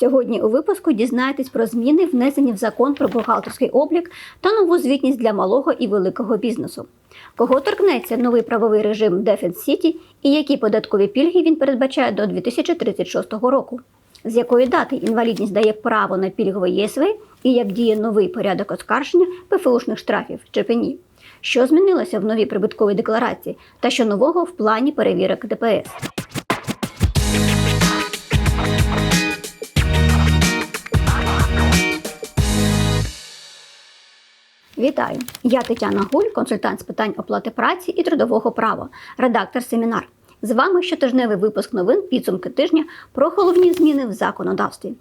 Сьогодні у випуску дізнаєтесь про зміни, внесені в закон про бухгалтерський облік та нову звітність для малого і великого бізнесу. Кого торкнеться новий правовий режим Defense City і які податкові пільги він передбачає до 2036 року? З якої дати інвалідність дає право на пільгове ЄСВ і як діє новий порядок оскарження ПФУшних штрафів чи пені? Що змінилося в новій прибутковій декларації та що нового в плані перевірок ДПС? Вітаю! Я Тетяна Гуль, консультант з питань оплати праці і трудового права, редактор семінар. З вами щотижневий випуск новин підсумки тижня про головні зміни в законодавстві.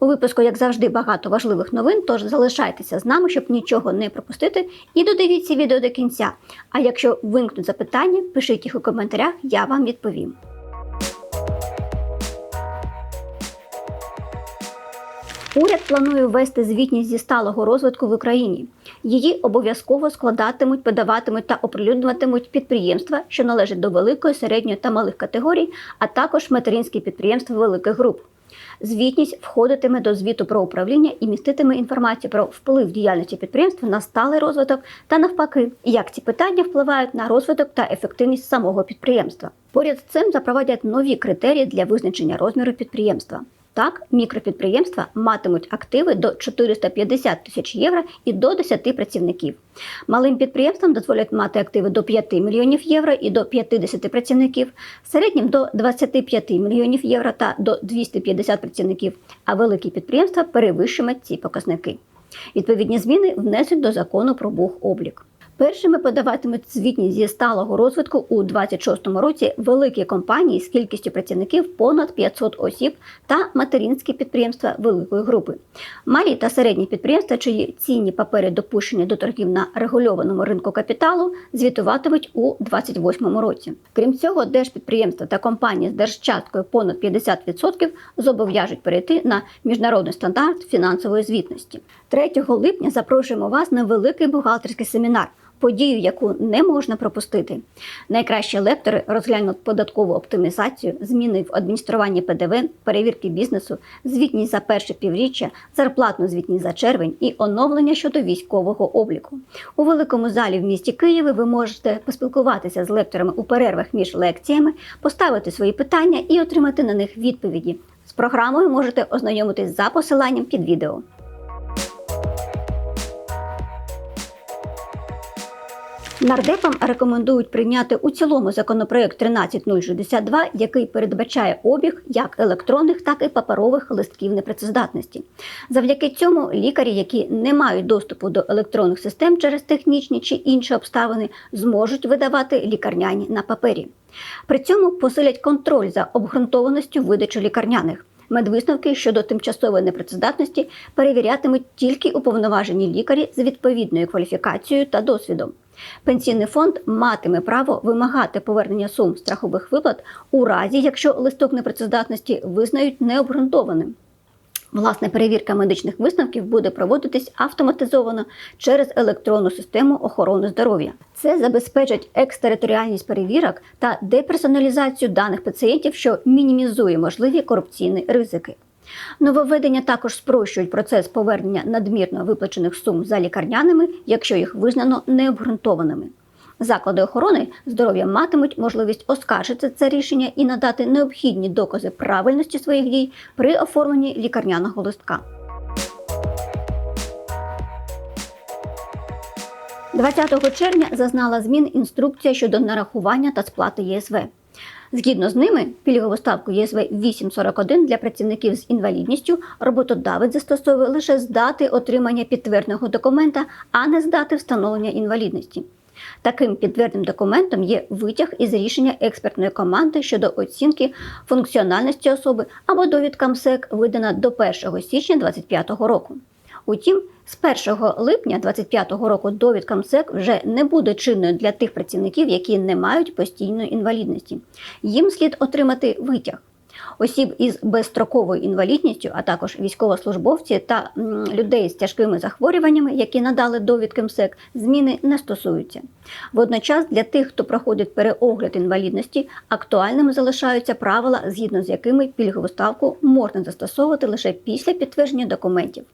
У випуску, як завжди, багато важливих новин, тож залишайтеся з нами, щоб нічого не пропустити, і додивіться відео до кінця. А якщо виникнуть запитання, пишіть їх у коментарях, я вам відповім. Уряд планує ввести звітність зі сталого розвитку в Україні. Її обов'язково складатимуть, подаватимуть та оприлюднюватимуть підприємства, що належать до великої, середньої та малих категорій, а також материнські підприємства великих груп. Звітність входитиме до звіту про управління і міститиме інформацію про вплив діяльності підприємства на сталий розвиток та навпаки, як ці питання впливають на розвиток та ефективність самого підприємства. Поряд з цим запровадять нові критерії для визначення розміру підприємства. Так, мікропідприємства матимуть активи до 450 тисяч євро і до 10 працівників. Малим підприємствам дозволять мати активи до 5 мільйонів євро і до 50 працівників, середнім до 25 мільйонів євро та до 250 працівників, а великі підприємства перевищують ці показники. Відповідні зміни внесуть до закону про бухоблік. Першими подаватимуть звітність зі сталого розвитку у 2026 році великі компанії з кількістю працівників понад 500 осіб та материнські підприємства великої групи. Малі та середні підприємства, чиї цінні папери допущені до торгів на регульованому ринку капіталу, звітуватимуть у 2028 році. Крім цього, держпідприємства та компанії з держчаткою понад 50% зобов'яжуть перейти на міжнародний стандарт фінансової звітності. 3 липня запрошуємо вас на великий бухгалтерський семінар подію, яку не можна пропустити. Найкращі лектори розглянуть податкову оптимізацію, зміни в адмініструванні ПДВ, перевірки бізнесу, звітність за перше півріччя, зарплатну звітність за червень і оновлення щодо військового обліку. У великому залі в місті Києві ви можете поспілкуватися з лекторами у перервах між лекціями, поставити свої питання і отримати на них відповіді. З програмою можете ознайомитись за посиланням під відео. Нардепам рекомендують прийняти у цілому законопроект 13062, який передбачає обіг як електронних, так і паперових листків непрацездатності. Завдяки цьому лікарі, які не мають доступу до електронних систем через технічні чи інші обставини, зможуть видавати лікарняні на папері. При цьому посилять контроль за обґрунтованістю видачі лікарняних. Медвисновки щодо тимчасової непрацездатності перевірятимуть тільки уповноважені лікарі з відповідною кваліфікацією та досвідом. Пенсійний фонд матиме право вимагати повернення сум страхових виплат у разі, якщо листок непрацездатності визнають необґрунтованим. Власне, перевірка медичних висновків буде проводитись автоматизовано через електронну систему охорони здоров'я. Це забезпечить екстериторіальність перевірок та деперсоналізацію даних пацієнтів, що мінімізує можливі корупційні ризики. Нововведення також спрощують процес повернення надмірно виплачених сум за лікарняними, якщо їх визнано необґрунтованими. Заклади охорони здоров'я матимуть можливість оскаржити це рішення і надати необхідні докази правильності своїх дій при оформленні лікарняного листка. 20 червня зазнала змін інструкція щодо нарахування та сплати ЄСВ. Згідно з ними, пільгову ставку ЄСВ 841 для працівників з інвалідністю роботодавець застосовує лише з дати отримання підтвердженого документа, а не з дати встановлення інвалідності. Таким підтвердним документом є витяг із рішення експертної команди щодо оцінки функціональності особи або довідка МСЕК, видана до 1 січня 2025 року. Утім, з 1 липня 2025 року довідка МСЕК вже не буде чинною для тих працівників, які не мають постійної інвалідності. Їм слід отримати витяг. Осіб із безстроковою інвалідністю, а також військовослужбовці та людей з тяжкими захворюваннями, які надали довідки МСЕК, зміни не стосуються. Водночас для тих, хто проходить переогляд інвалідності, актуальними залишаються правила, згідно з якими пільгову ставку можна застосовувати лише після підтвердження документів.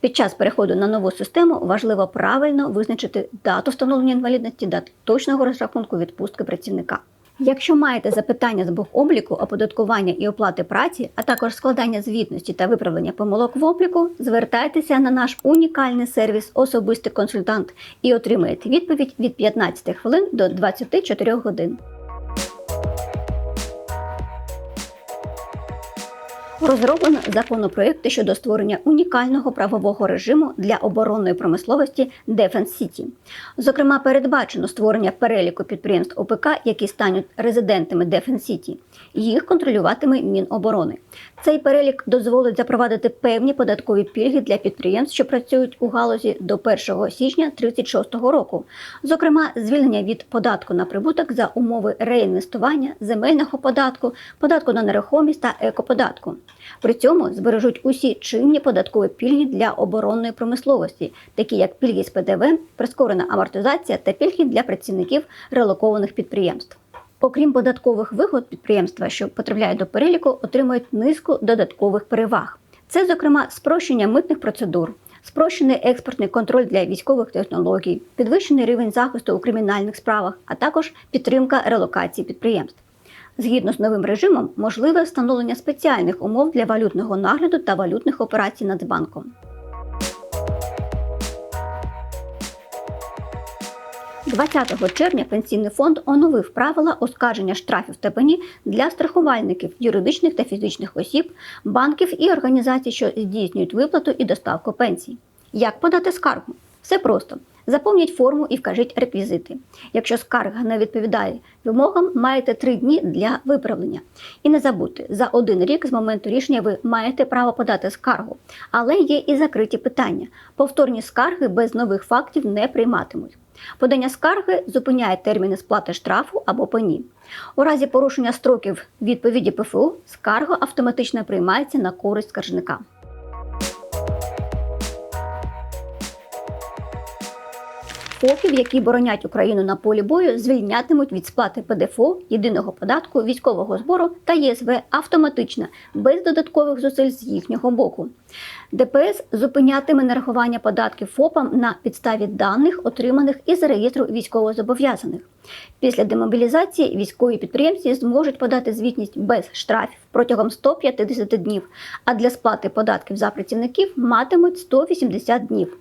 Під час переходу на нову систему важливо правильно визначити дату встановлення інвалідності, дату точного розрахунку відпустки працівника. Якщо маєте запитання з бухобліку, оподаткування і оплати праці, а також складання звітності та виправлення помилок в обліку, звертайтеся на наш унікальний сервіс Особистий консультант і отримаєте відповідь від 15 хвилин до 24 годин. Розроблено законопроекти щодо створення унікального правового режиму для оборонної промисловості Defense City. Зокрема, передбачено створення переліку підприємств ОПК, які стануть резидентами Defense City. Їх контролюватиме Міноборони. Цей перелік дозволить запровадити певні податкові пільги для підприємств, що працюють у галузі до 1 січня 1936 року. Зокрема, звільнення від податку на прибуток за умови реінвестування, земельного податку, податку на нерухомість та екоподатку. При цьому збережуть усі чинні податкові пільги для оборонної промисловості, такі як пільги з ПДВ, прискорена амортизація та пільги для працівників релокованих підприємств. Окрім податкових вигод, підприємства, що потрапляють до переліку, отримують низку додаткових переваг. Це, зокрема, спрощення митних процедур, спрощений експортний контроль для військових технологій, підвищений рівень захисту у кримінальних справах, а також підтримка релокації підприємств. Згідно з новим режимом, можливе встановлення спеціальних умов для валютного нагляду та валютних операцій Нацбанком. 20 червня пенсійний фонд оновив правила оскарження штрафів та пені для страхувальників, юридичних та фізичних осіб, банків і організацій, що здійснюють виплату і доставку пенсій. Як подати скаргу? Все просто. Заповніть форму і вкажіть реквізити. Якщо скарга не відповідає вимогам, маєте три дні для виправлення. І не забудьте, за один рік з моменту рішення ви маєте право подати скаргу, але є і закриті питання. Повторні скарги без нових фактів не прийматимуть. Подання скарги зупиняє терміни сплати штрафу або пені. У разі порушення строків відповіді ПФУ скарга автоматично приймається на користь скаржника. ФОПів, які боронять Україну на полі бою, звільнятимуть від сплати ПДФО, єдиного податку, військового збору та ЄСВ автоматично, без додаткових зусиль з їхнього боку. ДПС зупинятиме нарахування податків ФОПам на підставі даних, отриманих із реєстру військовозобов'язаних. Після демобілізації військові підприємці зможуть подати звітність без штрафів протягом 150 днів, а для сплати податків за працівників матимуть 180 днів.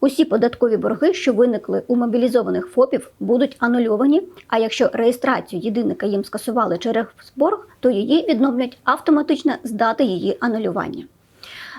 Усі податкові борги, що виникли у мобілізованих ФОПів, будуть анульовані. А якщо реєстрацію єдиника їм скасували через борг, то її відновлять автоматично з дати її анулювання.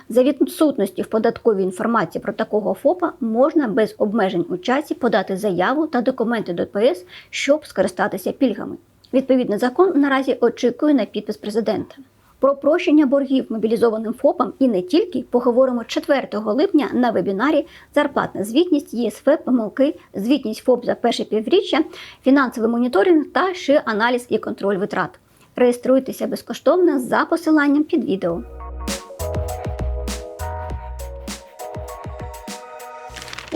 За відсутності в податковій інформації про такого ФОПа можна без обмежень у часі подати заяву та документи до ДПС, щоб скористатися пільгами. Відповідний закон наразі очікує на підпис президента. Про прощення боргів мобілізованим ФОПам і не тільки поговоримо 4 липня на вебінарі Зарплатна звітність, ЄСФ, помилки, звітність ФОП за перше півріччя, фінансовий моніторинг та ще аналіз і контроль витрат. Реєструйтеся безкоштовно за посиланням під відео.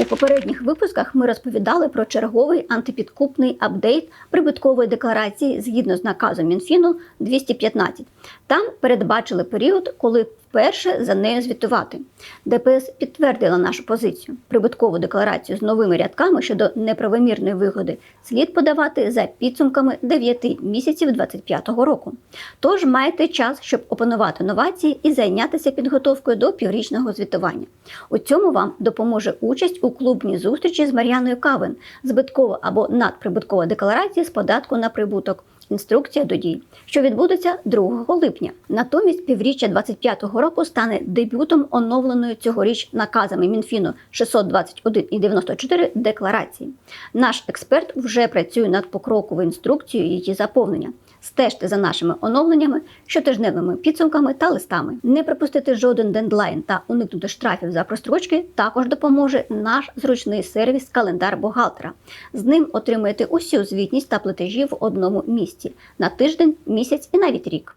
У попередніх випусках ми розповідали про черговий антипідкупний апдейт прибуткової декларації згідно з наказом Мінфіну 215. Там передбачили період, коли вперше за нею звітувати. ДПС підтвердила нашу позицію. Прибуткову декларацію з новими рядками щодо неправомірної вигоди слід подавати за підсумками 9 місяців 2025 року. Тож маєте час, щоб опанувати новації і зайнятися підготовкою до піврічного звітування. У цьому вам допоможе участь у клубній зустрічі з Мар'яною Кавен, збиткова або надприбуткова декларація з податку на прибуток. Інструкція до дій, що відбудеться 2 липня. Натомість півріччя 25-го року стане дебютом оновленої цьогоріч наказами Мінфіну 621 і 94 декларації. Наш експерт вже працює над покроковою інструкцією її заповнення. Стежте за нашими оновленнями, щотижневими підсумками та листами. Не пропустити жоден дендлайн та уникнути штрафів за прострочки також допоможе наш зручний сервіс Календар бухгалтера. З ним отримаєте усю звітність та платежі в одному місці на тиждень, місяць і навіть рік.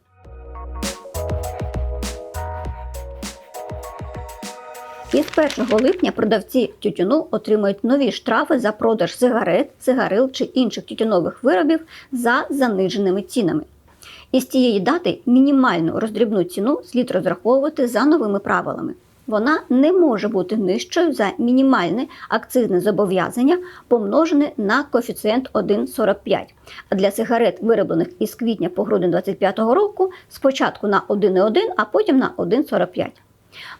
Із 1 липня продавці тютюну отримають нові штрафи за продаж сигарет, сигарил чи інших тютюнових виробів за заниженими цінами. Із цієї дати мінімальну роздрібну ціну слід розраховувати за новими правилами. Вона не може бути нижчою за мінімальне акцизне зобов'язання, помножене на коефіцієнт 1,45. А для сигарет, вироблених із квітня по грудень 2025 року, спочатку на 1,1, а потім на 1,45.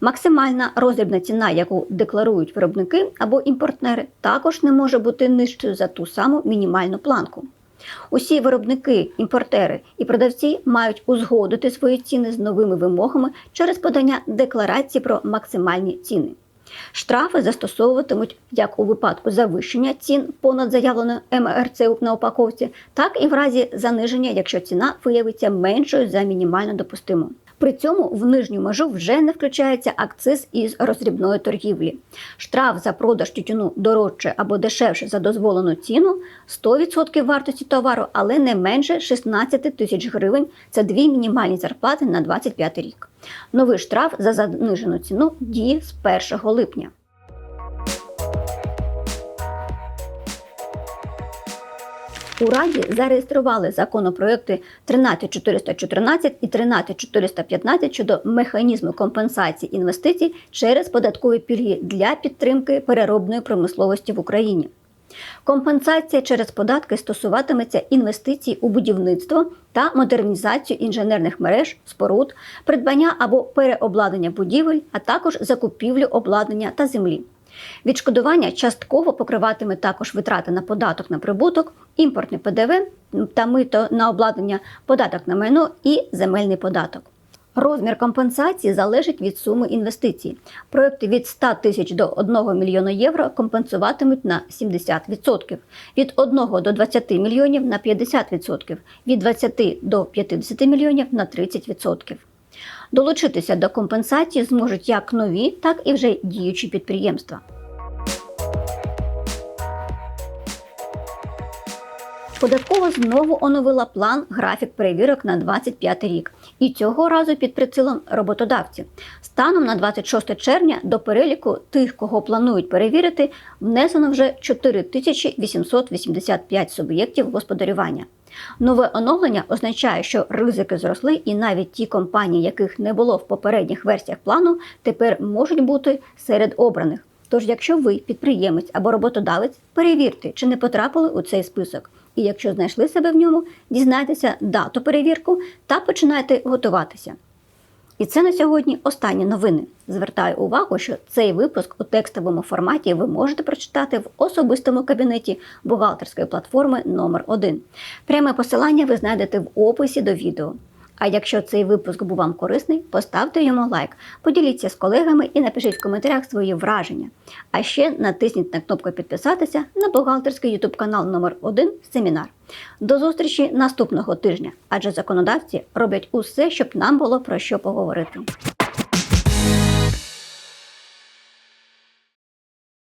Максимальна роздрібна ціна, яку декларують виробники або імпортери, також не може бути нижчою за ту саму мінімальну планку. Усі виробники, імпортери і продавці мають узгодити свої ціни з новими вимогами через подання декларації про максимальні ціни. Штрафи застосовуватимуть як у випадку завищення цін понад заявленою МРЦ на упаковці, так і в разі заниження, якщо ціна виявиться меншою за мінімально допустиму. При цьому в нижню межу вже не включається акциз із розрібної торгівлі. Штраф за продаж тютюну дорожче або дешевше за дозволену ціну 100% вартості товару, але не менше 16 тисяч гривень. Це дві мінімальні зарплати на 25 рік. Новий штраф за занижену ціну діє з 1 липня. У Раді зареєстрували законопроекти 13414 і 13415 щодо механізму компенсації інвестицій через податкові пільги для підтримки переробної промисловості в Україні. Компенсація через податки стосуватиметься інвестицій у будівництво та модернізацію інженерних мереж, споруд, придбання або переобладнання будівель, а також закупівлю обладнання та землі. Відшкодування частково покриватиме також витрати на податок на прибуток, імпортний ПДВ та мито на обладнання, податок на майно і земельний податок. Розмір компенсації залежить від суми інвестицій. Проекти від 100 тисяч до 1 мільйона євро компенсуватимуть на 70%, від 1 до 20 мільйонів на 50%, від 20 до 50 мільйонів на 30%. Долучитися до компенсації зможуть як нові, так і вже діючі підприємства. Податкова знову оновила план графік перевірок на 25 рік, і цього разу під прицілом роботодавців. Станом на 26 червня до переліку тих, кого планують перевірити, внесено вже 4885 суб'єктів господарювання. Нове оновлення означає, що ризики зросли, і навіть ті компанії, яких не було в попередніх версіях плану, тепер можуть бути серед обраних. Тож, якщо ви підприємець або роботодавець, перевірте, чи не потрапили у цей список. І якщо знайшли себе в ньому, дізнайтеся дату перевірку та починайте готуватися. І це на сьогодні останні новини. Звертаю увагу, що цей випуск у текстовому форматі ви можете прочитати в особистому кабінеті бухгалтерської платформи номер 1 Пряме посилання ви знайдете в описі до відео. А якщо цей випуск був вам корисний, поставте йому лайк, поділіться з колегами і напишіть в коментарях свої враження. А ще натисніть на кнопку підписатися на бухгалтерський ютуб канал номер 1 Семінар. До зустрічі наступного тижня, адже законодавці роблять усе, щоб нам було про що поговорити.